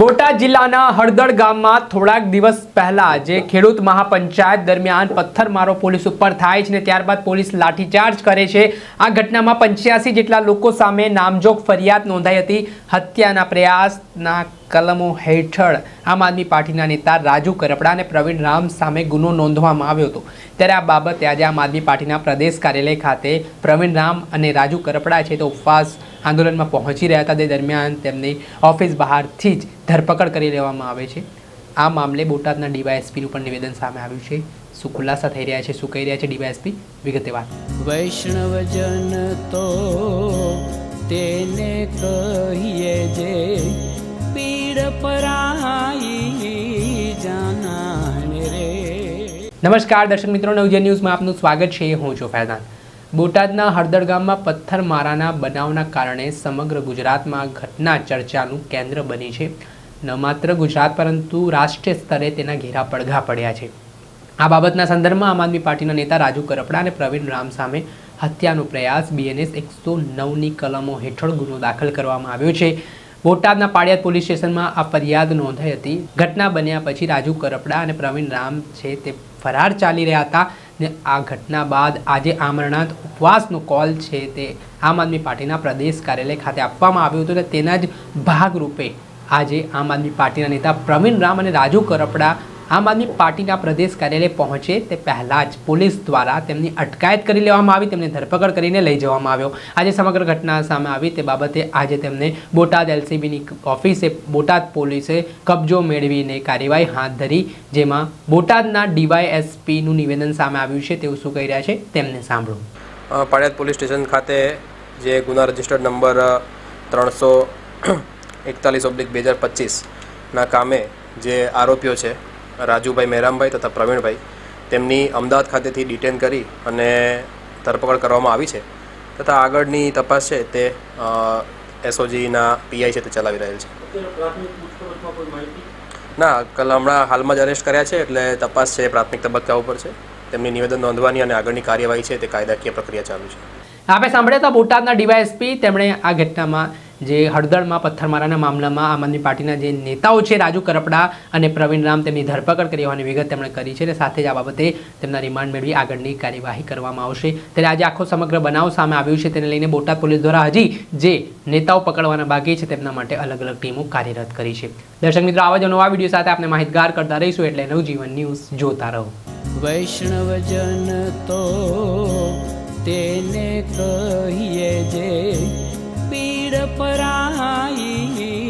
બોટાદ જિલ્લાના હળદળ ગામમાં થોડાક દિવસ પહેલા જે ખેડૂત મહાપંચાયત દરમિયાન પથ્થરમારો પોલીસ ઉપર થાય છે ને ત્યારબાદ પોલીસ લાઠીચાર્જ કરે છે. આ ઘટનામાં પંચ્યાસી જેટલા લોકો સામે નામજોગ ફરિયાદ નોંધાઈ હતી. હત્યાના પ્રયાસના કલમો હેઠળ આમ આદમી પાર્ટીના નેતા રાજુ કરપડા અને પ્રવીણ રામ સામે ગુનો નોંધવામાં આવ્યો હતો. ત્યારે આ બાબતે આજે આમ આદમી પાર્ટીના પ્રદેશ કાર્યાલય ખાતે પ્રવીણ રામ અને રાજુ કરપડા છે તો ઉપવાસ આંદોલનમાં પહોંચી રહ્યા હતા. તે દરમિયાન તેમની ઓફિસ બહારથી જ ધરપકડ કરી લેવામાં આવે છે. આ મામલે બોટાદના ડીવાયએસપીનું પણ નિવેદન સામે આવ્યું છે. શું ખુલાસા થઈ રહ્યા છે? શું કહી રહ્યા છે ડીવાયએસપી? વિગતે વાત. વૈષ્ણવજન તો તેને કહીએ જે પીડ પરાઈ જાનાને રે. નમસ્કાર દર્શક મિત્રો નવજે ન્યૂઝમાં આપનું સ્વાગત છે. હું છું ફૈઝાન. બોટાદના હળદર ગામમાં પથ્થરમારાના બનાવના કારણે સમગ્ર ગુજરાતમાં ઘટના ચર્ચાનું કેન્દ્ર બની છે. ન માત્ર ગુજરાત, પરંતુ રાષ્ટ્રીય સ્તરે તેના ઘેરા પડઘા પડ્યા છે. આ બાબતના સંદર્ભમાં આમ આદમી પાર્ટીના નેતા રાજુ કરપડા અને પ્રવીણ રામ સામે હત્યાનો પ્રયાસ બીએનએસ એકસો નવની કલમો હેઠળ ગુનો દાખલ કરવામાં આવ્યો છે. બોટાદના પાડિયાદ પોલીસ સ્ટેશનમાં આ ફરિયાદ નોંધાઈ હતી. ઘટના બન્યા પછી રાજુ કરપડા અને પ્રવીણ રામ છે તે ફરાર ચાલી રહ્યા હતા. ને આ ઘટના બાદ આજે આમરણાંત ઉપવાસનો કોલ છે તે આમ આદમી પાર્ટીના પ્રદેશ કાર્યાલય ખાતે આપવામાં આવ્યો હતો અને તેના જ ભાગરૂપે આજે આમ આદમી પાર્ટીના નેતા પ્રવીણ રામ અને રાજુ કરપડા આમ આદમી પાર્ટીના પ્રદેશ કાર્યાલય પહોંચે તે પહેલાં જ પોલીસ દ્વારા તેમની અટકાયત કરી લેવામાં આવી, તેમને ધરપકડ કરીને લઈ જવામાં આવ્યો. આજે સમગ્ર ઘટના સામે આવી તે બાબતે આજે તેમને બોટાદ એલસીબીની ઓફિસે, બોટાદ પોલીસે કબજો મેળવીને કાર્યવાહી હાથ ધરી, જેમાં બોટાદના ડીવાયએસપીનું નિવેદન સામે આવ્યું છે તેવું શું કહી રહ્યા છે, તેમને સાંભળો. પાળિયાદ પોલીસ સ્ટેશન ખાતે જે ગુના રજિસ્ટર્ડ નંબર ત્રણસો એકતાલીસ ઓબ્લિક બે હજાર પચીસના કામે જે આરોપીઓ છે રાજુભાઈ મહેરામભાઈ તથા પ્રવીણભાઈ તેમની અમદાવાદ ખાતેથી ડિટેન કરી અને ધરપકડ કરવામાં આવી છે તથા આગળની તપાસ છે તે એસઓજીના પીઆઈ છે તે ચલાવી રહેલ છે. ના કલ હમણાં હાલમાં જ અરેસ્ટ કર્યા છે એટલે તપાસ છે પ્રાથમિક તબક્કા ઉપર છે. તેમની નિવેદન નોંધવાની અને આગળની કાર્યવાહી છે તે કાયદાકીય પ્રક્રિયા ચાલુ છે. આપણે સાંભળ્યા હતા બોટાદના ડીવાયએસપી તેમણે આ ઘટનામાં જે હળદળમાં પથ્થરમારાના મામલામાં આમ આદમી પાર્ટીના જે નેતાઓ છે, રાજુ કરપડા અને પ્રવીણ રામ તેમની ધરપકડ કરી હોવાની વિગત તેમણે કરી છે અને સાથે જ આ બાબતે તેમના રિમાન્ડ મેળવી આગળની કાર્યવાહી કરવામાં આવશે. ત્યારે આજે આખો સમગ્ર બનાવ સામે આવ્યું છે, તેને લઈને બોટાદ પોલીસ દ્વારા હજી જે નેતાઓ પકડવાના બાકી છે, તેમના માટે અલગ અલગ ટીમો કાર્યરત કરી છે. દર્શક મિત્રો, આવા જ નવા વીડિયો સાથે આપણે માહિતગાર કરતા રહીશું એટલે નવજીવન ન્યૂઝ જોતા રહો. વૈષ્ણવજન તો તેને કહીએ જે પીડ પરાઈ.